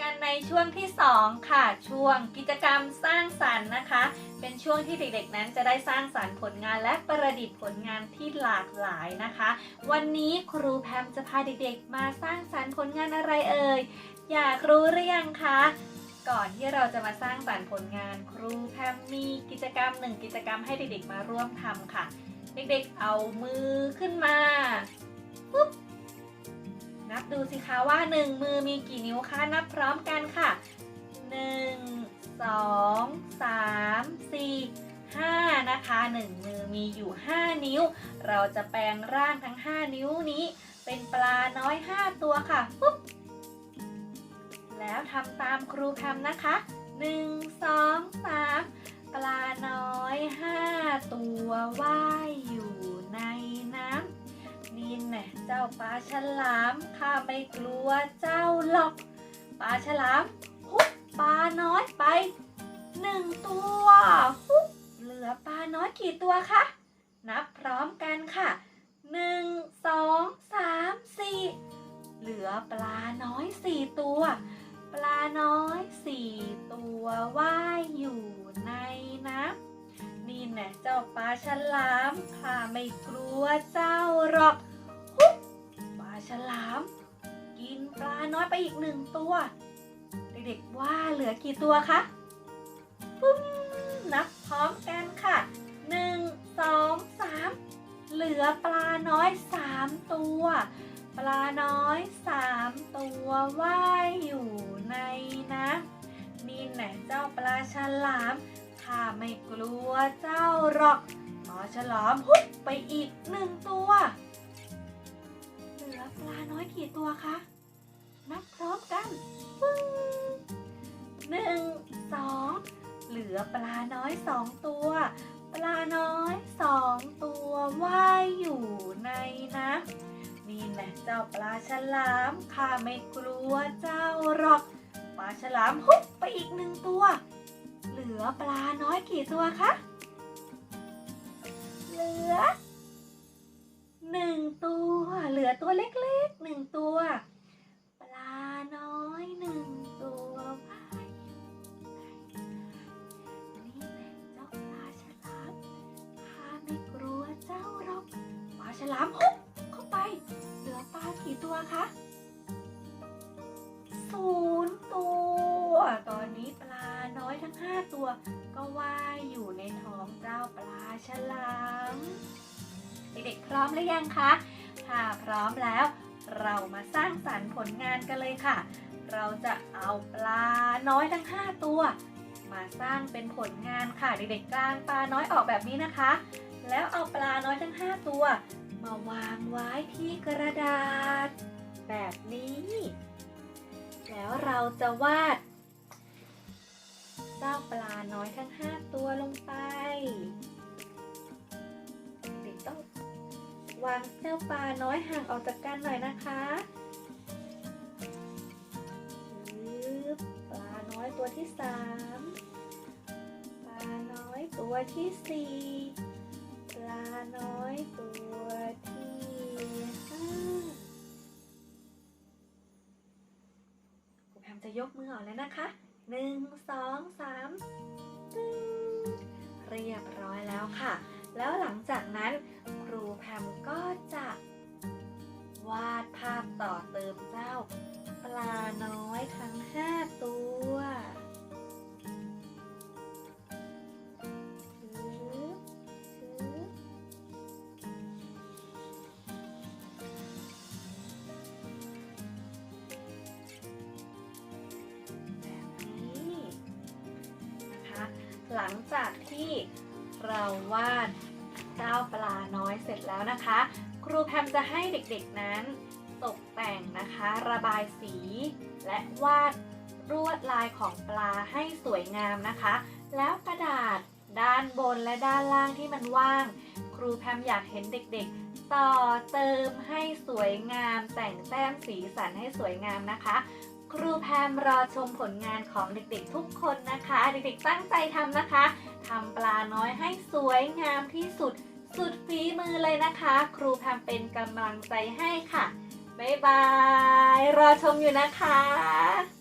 กันในช่วงที่ 2 ค่ะ ช่วงกิจกรรมสร้างสรรค์นะคะ เป็นช่วงที่เด็กๆนั้นจะได้สร้างสรรค์ผลงานและประดิษฐ์ผลงานที่หลากหลายนะคะ วันนี้ครูแพมจะพาเด็กๆ มาสร้างสรรค์ผลงานอะไรเอ่ยอยากรู้หรือยังคะก่อนที่เราจะมาสร้างสรรค์ผลงานครูแพมมีกิจกรรมหนึ่งกิจกรรมให้เด็กๆมาร่วมทำค่ะ เด็กๆเอามือขึ้นมาปุ๊บ นับดูสิคะว่า 1 มือมีกี่นิ้วคะ นับพร้อมกันค่ะ 1 2 3 4 5 นะคะ 1 มือมีอยู่ 5 นิ้ว เราจะแปลงร่างทั้ง 5 นิ้วนี้ เป็นปลาน้อย 5 ตัวค่ะปุ๊บแล้วทำตามครูแพมนะคะ 1 2 3 ปลาน้อย 5 ตัวว่ายอยู่ในน้ำ นี่แน่เจ้าปลาฉลามข้าไม่กลัวเจ้าหรอกปลาฉลามฮุบปลาน้อยไปหนึ่งตัวฮุบเหลือปลาน้อยกี่ตัวคะนับพร้อมกันค่ะหนึ่งสองสามสี่เหลือปลาน้อยสี่ตัว ปลาน้อยสี่ตัวว่ายอยู่ในน้ำนี่แน่เจ้าปลาฉลามข้าไม่กลัวเจ้าหรอก ฉลาม กินปลาน้อยไปอีกหนึ่งตัว เด็กๆว่าเหลือกี่ตัวคะปุ้มนับพร้อมกันค่ะหนึ่งสองสามเหลือปลาน้อยสามตัว ปลาน้อยสามตัวว่ายอยู่ในน้ำนี่แน่เจ้าปลาฉลามข้าไม่กลัวเจ้าหรอกปลาฉลามฮุบไปอีกหนึ่งตัว ปลาน้อยกี่ตัวคะ นับพร้อมกันปึ้งหนึ่งสองเหลือปลาน้อยสองตัว ปลาน้อยสองตัวว่ายอยู่ในน้ำนี่แหละเจ้าปลาฉลามข้าไม่กลัวเจ้าหรอก ปลาฉลามฮุบไปอีกหนึ่งตัว เหลือปลาน้อยกี่ตัวคะ เหลือ หนึ่งตัว เหลือตัวเล็กๆหนึ่งตัว ปลาน้อยหนึ่งตัวว่ายอยู่ในนี่แหละเจ้าปลาฉลามข้าไม่กลัวเจ้าหรอกปลาฉลามฮุบเข้าไป เหลือปลากี่ตัวคะศูนย์ตัว ตอนนี้ปลาน้อยทั้งห้าตัว ก็ว่ายอยู่ในท้องเจ้าปลาฉลาม เด็กๆพร้อมหรือยังคะถ้าพร้อมแล้ว เรามาสร้างสรรค์ผลงานกันเลยค่ะ เราจะเอาปลาน้อยทั้ง 5 ตัว มาสร้างเป็นผลงานค่ะเด็กๆกลางปลาน้อยออกแบบนี้นะคะ แล้วเอาปลาน้อยทั้ง 5 ตัว มาวางไว้ที่กระดาษ แบบนี้ แล้วเราจะวาดเจ้าปลาน้อยทั้ง 5 ตัวลงไป วางเจ้าปลาน้อยห่างออกจากกันหน่อยนะคะปลาน้อยตัวที่สามปลาน้อยตัวที่สี่ปลาน้อยตัวที่ห้าครูแพมจะยกมือออกแล้วนะคะหนึ่งสองสามเรียบร้อยแล้วค่ะ แล้วหลังจากนั้น หลังจากที่เราวาดเจ้าปลาน้อยเสร็จแล้วนะคะ ครูแพมจะให้เด็กๆนั้นตกแต่งนะคะ ระบายสี และวาดลวดลายของปลาให้สวยงามนะคะ แล้วกระดาษด้านบนและด้านล่างที่มันว่าง ครูแพมอยากเห็นเด็กๆ ต่อเติมให้สวยงาม แต่งแต้มสีสันให้สวยงามนะคะ ครูแพมรอชมผลงานของเด็กๆทุกคนนะคะ เด็กๆตั้งใจทำนะคะทำปลาน้อยให้สวยงามที่สุด สุดฝีมือเลยนะคะ ครูแพมเป็นกำลังใจให้ค่ะ บ๊ายบาย รอชมอยู่นะคะ